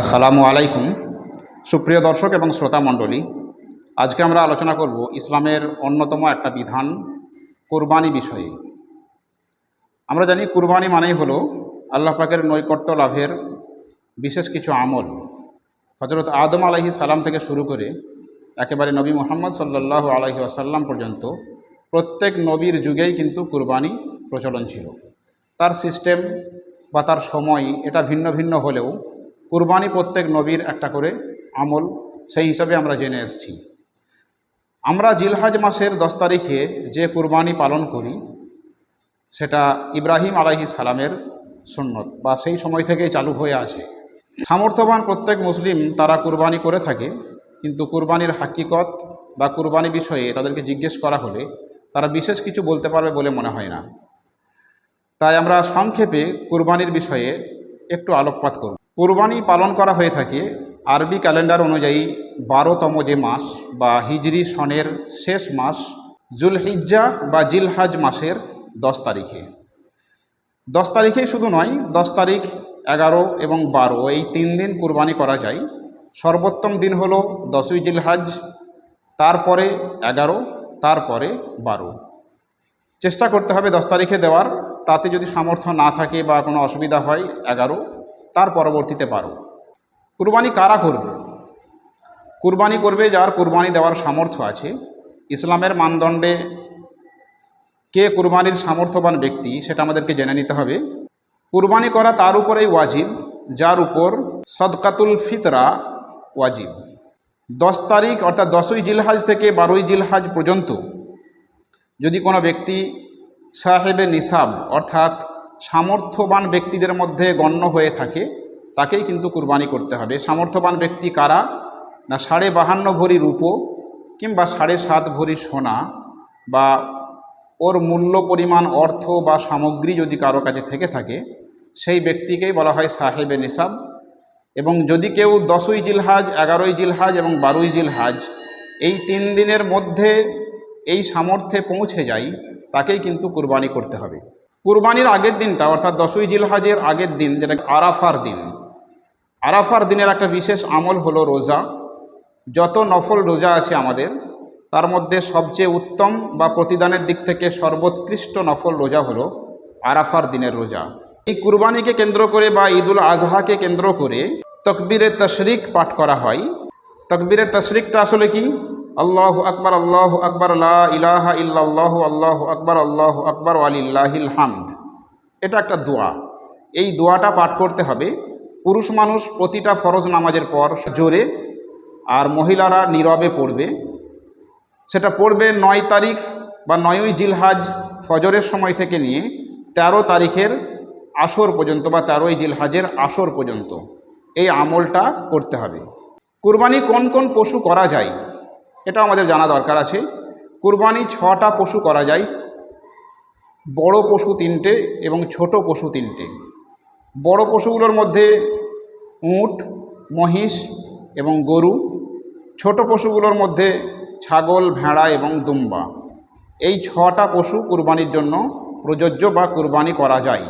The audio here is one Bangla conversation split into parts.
আসসালামু আলাইকুম। সুপ্রিয় দর্শক এবং শ্রোতা মণ্ডলী, আজকে আমরা আলোচনা করব ইসলামের অন্যতম একটা বিধান, কোরবানি বিষয়ে। আমরা জানি কুরবানি মানেই হলো আল্লাহ পাকের নৈকট্য লাভের বিশেষ কিছু আমল। হজরত আদম আলাহি সালাম থেকে শুরু করে একেবারে নবী মোহাম্মদ সাল্লাহ আলহি আসাল্লাম পর্যন্ত প্রত্যেক নবীর যুগেই কিন্তু কুরবানি প্রচলন ছিল। তার সিস্টেম বা তার সময় এটা ভিন্ন ভিন্ন হলেও কুরবানি প্রত্যেক নবীর একটা করে আমল, সেই হিসাবে আমরা জেনে এসেছি। আমরা জিলহাজ মাসের দশ তারিখে যে কুরবানি পালন করি, সেটা ইব্রাহিম আলাহি সালামের সুন্নত বা সেই সময় থেকেই চালু হয়ে আছে। সামর্থ্যবান প্রত্যেক মুসলিম তারা কুরবানি করে থাকে, কিন্তু কুরবানির হাকিকত বা কুরবানি বিষয়ে তাদেরকে জিজ্ঞেস করা হলে তারা বিশেষ কিছু বলতে পারবে বলে মনে হয় না। তাই আমরা সংক্ষেপে কুরবানির বিষয়ে একটু আলোকপাত করব। কুরবানি পালন করা হয়ে থাকে আরবি ক্যালেন্ডার অনুযায়ী বারোতম যে মাস বা হিজরি সনের শেষ মাস জুলহিজ্জা বা জিলহাজ মাসের দশ তারিখে। দশ তারিখেই শুধু নয়, দশ তারিখ, এগারো এবং বারো এই তিন দিন কুরবানি করা যায়। সর্বোত্তম দিন হলো দশই জিলহাজ, তারপরে এগারো, তারপরে বারো। চেষ্টা করতে হবে দশ তারিখে দেওয়ার, তাতে যদি সামর্থ্য না থাকে বা কোনো অসুবিধা হয়, এগারো তার পরবর্তীতে পারো। কুরবানি কারা করবে? কুরবানি করবে যার কুরবানি দেওয়ার সামর্থ্য আছে। ইসলামের মানদণ্ডে কে কুরবানির সামর্থ্যবান ব্যক্তি সেটা আমাদেরকে জেনে নিতে হবে। কুরবানি করা তার উপরেই ওয়াজিব, যার উপর সদকাতুল ফিতরা ওয়াজিব। দশ তারিখ অর্থাৎ দশই জিলহাজ থেকে বারোই জিলহাজ পর্যন্ত যদি কোনো ব্যক্তি সাহেবে নিসাব, অর্থাৎ সামর্থ্যবান ব্যক্তিদের মধ্যে গণ্য হয়ে থাকে, তাকেই কিন্তু কুরবানি করতে হবে। সামর্থ্যবান ব্যক্তি কারা? না, সাড়ে বাহান্ন ভরি রূপো কিংবা সাড়ে সাত ভরি সোনা বা ওর মূল্য, পরিমাণ, অর্থ বা সামগ্রী যদি কারও কাছে থেকে থাকে, সেই ব্যক্তিকেই বলা হয় সাহেবে নিসাব। এবং যদি কেউ দশই জিলহাজ, এগারোই জিলহাজ এবং বারোই জিলহাজ এই তিন দিনের মধ্যে এই সামর্থ্যে পৌঁছে যায়, তাকেই কিন্তু কুরবানি করতে হবে। কুরবানির আগের দিনটা, অর্থাৎ দশই জিলহাজের আগের দিন, যেটা আরাফার দিন। আরাফার দিনের একটা বিশেষ আমল হলো রোজা। যত নফল রোজা আছে আমাদের, তার মধ্যে সবচেয়ে উত্তম বা প্রতিদানের দিক থেকে সর্বোৎকৃষ্ট নফল রোজা হলো আরাফার দিনের রোজা। এই কুরবানিকে কেন্দ্র করে বা ঈদুল আজহাকে কেন্দ্র করে তকবিরে তশরিক পাঠ করা হয়। তকবিরে তশরিকটা আসলে কি? আল্লাহ আকবর আল্লাহ আকবর, লা ইলাহা আল্লাহ আকবর আল্লাহ আকবর আলিল্লাহিল হামদ। এটা একটা দোয়া। এই দোয়াটা পাঠ করতে হবে। পুরুষ মানুষ প্রতিটা ফরজ নামাজের পর জোরে আর মহিলারা নীরবে পড়বে। সেটা পড়বে নয় তারিখ বা নয়ই জিলহাজ ফজরের সময় থেকে নিয়ে ১৩ তারিখের আসর পর্যন্ত বা তেরোই জিলহাজের আসর পর্যন্ত এই আমলটা করতে হবে। কুরবানি কোন কোন পশু করা যায়? এটা আমাদের জানা দরকার আছে। কুরবানি ছটা পশু করা যায়। বড় পশু তিনটে এবং ছোট পশু তিনটে। বড় পশুগুলোর মধ্যে উট, মহিষ এবং গরু, ছোট পশুগুলোর মধ্যে ছাগল, ভেড়া এবং দুম্বা। এই ছটা পশু কুরবানির জন্য প্রযোজ্য বা কুরবানি করা যায়।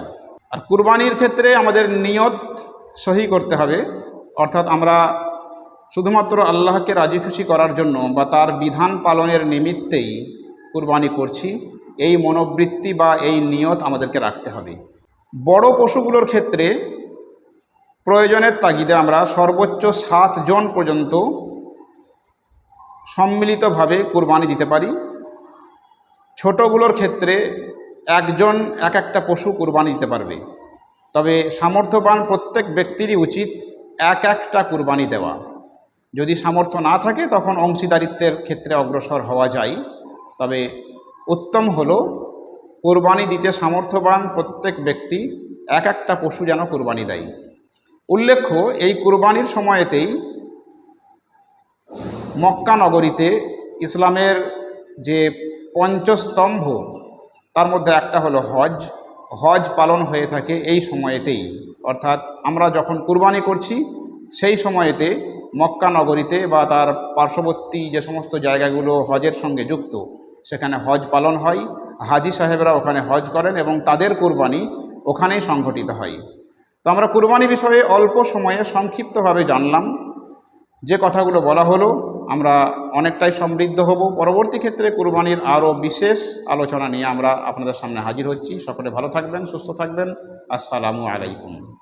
আর কুরবানির ক্ষেত্রে আমাদের নিয়ত সহি করতে হবে। অর্থাৎ আমরা শুধুমাত্র আল্লাহকে রাজি খুশি করার জন্য বা তার বিধান পালনের নিমিত্তেই কুরবানি করছি, এই মনোবৃত্তি বা এই নিয়ত আমাদেরকে রাখতে হবে। বড় পশুগুলোর ক্ষেত্রে প্রয়োজনের তাগিদে আমরা সর্বোচ্চ সাতজন পর্যন্ত সম্মিলিতভাবে কুরবানি দিতে পারি। ছোটগুলোর ক্ষেত্রে একজন এক একটা পশু কুরবানি দিতে পারবে। তবে সামর্থ্যবান প্রত্যেক ব্যক্তিরই উচিত এক একটা কুরবানি দেওয়া। যদি সামর্থ্য না থাকে, তখন অংশীদারিত্বের ক্ষেত্রে অগ্রসর হওয়া যায়। তবে উত্তম হল, কোরবানি দিতে সামর্থ্যবান প্রত্যেক ব্যক্তি, এক একটা পশু যেন কোরবানি দেয়। উল্লেখ্য, এই কুরবানির সময়েতেই মক্কা নগরীতে ইসলামের যে পঞ্চস্তম্ভ, তার মধ্যে একটা হলো হজ। হজ পালন হয়ে থাকে এই সময়েতেই। অর্থাৎ আমরা যখন কুরবানি করছি, সেই সময়েতে মক্কা নগরীতে বা তার পার্শ্ববর্তী যে সমস্ত জায়গাগুলো হজের সঙ্গে যুক্ত, সেখানে হজ পালন হয়। হাজি সাহেবরা ওখানে হজ করেন এবং তাদের কুরবানি ওখানেই সংঘটিত হয়। তো আমরা কুরবানি বিষয়ে অল্প সময়ে সংক্ষিপ্তভাবে জানলাম। যে কথাগুলো বলা হলো, আমরা অনেকটাই সমৃদ্ধ হব। পরবর্তী ক্ষেত্রে কুরবানির আরও বিশেষ আলোচনা নিয়ে আমরা আপনাদের সামনে হাজির হচ্ছি। সকলে ভালো থাকবেন, সুস্থ থাকবেন। আসসালামু আলাইকুম।